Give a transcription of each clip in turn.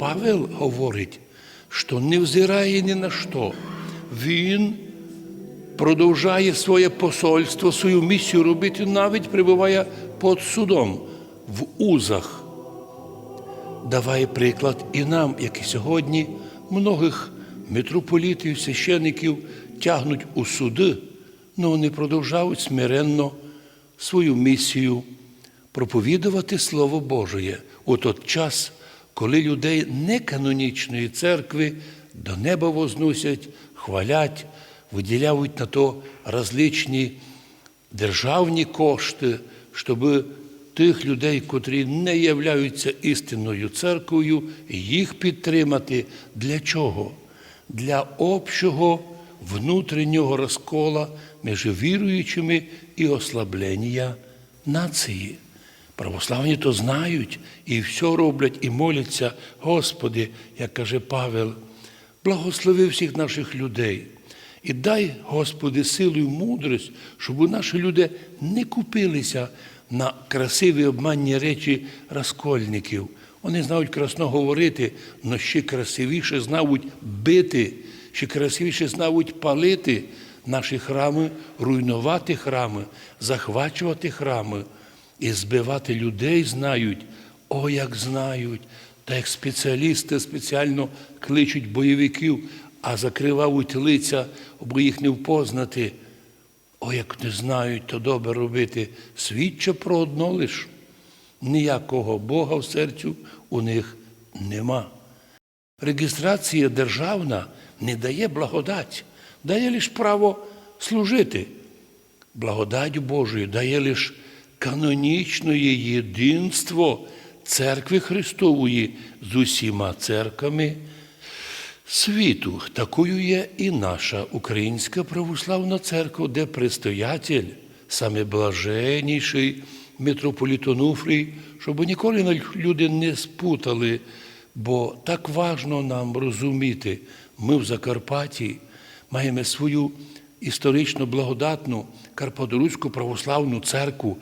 Павел говорить, що не взирає ні на що. Він продовжує своє посольство, свою місію робити, навіть перебуває під судом в узах. Давай приклад і нам, як і сьогодні, многих митрополітів, священиків тягнуть у суди, але вони продовжують смиренно свою місію проповідувати Слово Божє у той час, коли людей неканонічної церкви до неба возносять, хвалять, виділяють на то различні державні кошти, щоб тих людей, котрі не являються істинною церквою, їх підтримати. Для чого? Для общого внутрішнього розкола між віруючими і ослаблення нації. Православні то знають і все роблять, і моляться, Господи, як каже Павел, благослови всіх наших людей. І дай, Господи, силу і мудрість, щоб наші люди не купилися на красиві обманні речі розкольників. Вони знають красно говорити, але ще красивіше знають бити, ще красивіше знають палити наші храми, руйнувати храми, захвачувати храми і збивати людей знають, о, як знають, та як спеціалісти спеціально кличуть бойовиків, а закривають лиця, аби їх не впознати. О, як не знають, то добре робити. Свідча про одно лиш. Ніякого Бога в серцю у них нема. Реєстрація державна не дає благодать, дає лише право служити. Благодать Божою дає лише канонічне єдинство церкви Христової з усіма церквами світу. Такою є і наша Українська православна церква, де предстоятель, саме блаженніший митрополіт Онуфрій, щоб ніколи люди не спутали, бо так важно нам розуміти, ми в Закарпатті маємо свою історично благодатну Карподоруську православну церкву,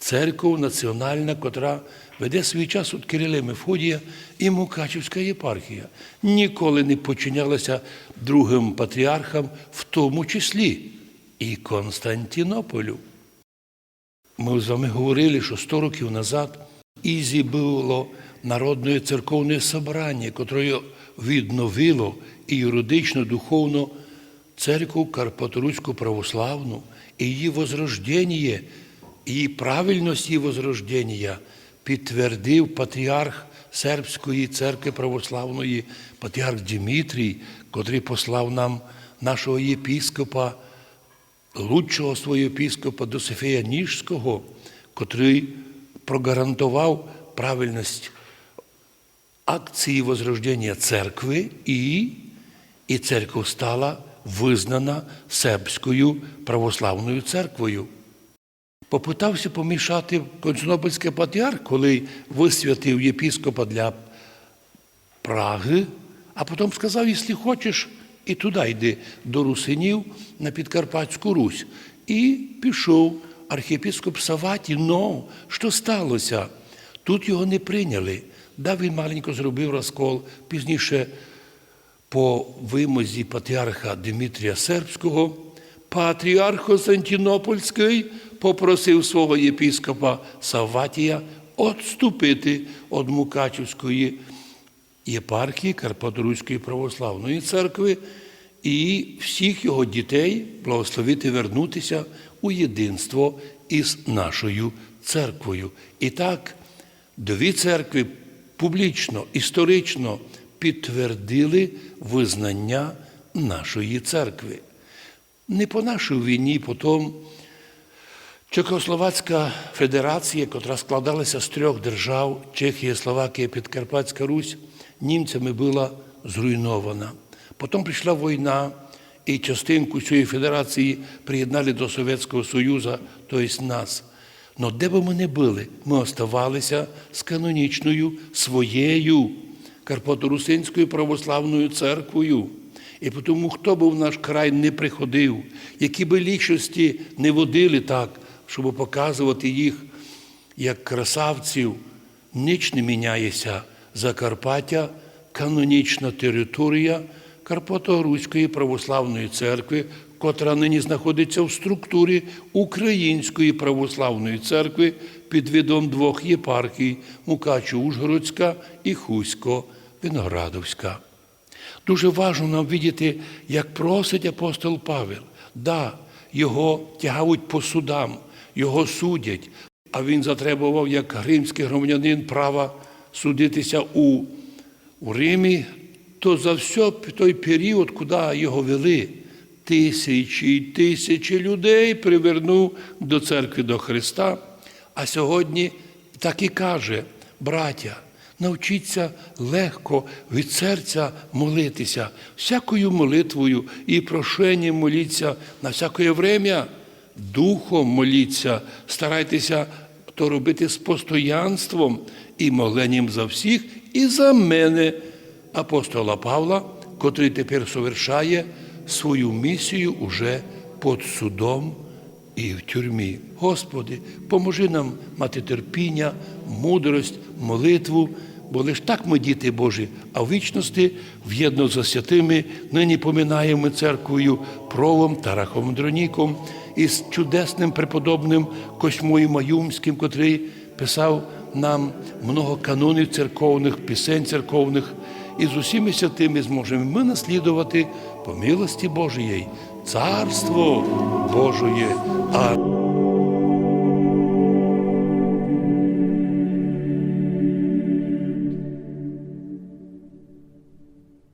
церкву національна, котра веде свій час від Кирили Мефодія і Мукачівська єпархія. Ніколи не подчинялася другим патріархам, в тому числі і Константинополю. Ми з вами говорили, що 100 років назад Ізі було народне церковне собрання, котре відновило і юридично, духовно церкву Карпаторуську православну, і її возрождення, її правильність її возрождення підтвердив патріарх Сербської церкви православної, патріарх Дмитрій, котрий послав нам нашого єпіскопа, лучшого свого єпіскопа Досифея Ніжського, котрий прогарантував правильність акції возрождення церкви і, і церква стала визнана сербською православною церквою. Попитався помішати Константинопольський патріарх, коли висвятив єпіскопа для Праги, а потім сказав, якщо хочеш, і туди йди до Русинів на Підкарпатську Русь. І пішов архієпископ Саваті, но що сталося? Тут його не прийняли. Да, він маленько зробив розкол, пізніше по вимозі патріарха Дмитрія Сербського, патріарх Константинопольський попросив свого єпіскопа Савватія відступити від Мукачівської єпархії Карпаторуської православної церкви і всіх його дітей благословити вернутися у єдинство із нашою церквою. І так, дві церкви публічно, історично підтвердили визнання нашої церкви. Не по нашій війні, потім Чехословацька федерація, яка складалася з трьох держав Чехія, Словакія, Підкарпатська Русь, німцями була зруйнована. Потім прийшла війна, і частинку цієї федерації приєднали до Совєтського Союзу, тобто нас. Но де би ми не були, ми оставалися з канонічною своєю Карпаторусинською православною церквою. І тому, хто би в наш край не приходив, які би лічності не водили так, щоб показувати їх як красавців, ніч не міняється. Закарпаття канонічна територія Карпато-Руської православної церкви, котра нині знаходиться в структурі Української православної церкви під видом двох єпархій Мукачу-Ужгородська і Хусько-Виноградовська. Дуже важливо нам видіти, як просить апостол Павел. Да, його тягають по судам, його судять, а він затребував, як римський громадянин, права судитися у, у Римі, то за все той період, куди його вели, тисячі й тисячі людей привернув до церкви до Христа. А сьогодні так і каже, браття, навчіться легко від серця молитися, всякою молитвою і прошенням моліться на всяке время, духом моліться, старайтеся то робити з постоянством і моленням за всіх, і за мене, апостола Павла, котрий тепер совершає свою місію уже під судом і в тюрмі. Господи, поможи нам мати терпіння, мудрость, молитву, бо лиш так ми діти Божі, а в вічності в'єдно за святими нині поминаємо церквою провом Тарахом Дроніком і з чудесним преподобним Косьмою Маюмським, котрий писав нам много канонів церковних, пісень церковних, і з усіми святими зможемо ми наслідувати по милості Божої Царство Божої.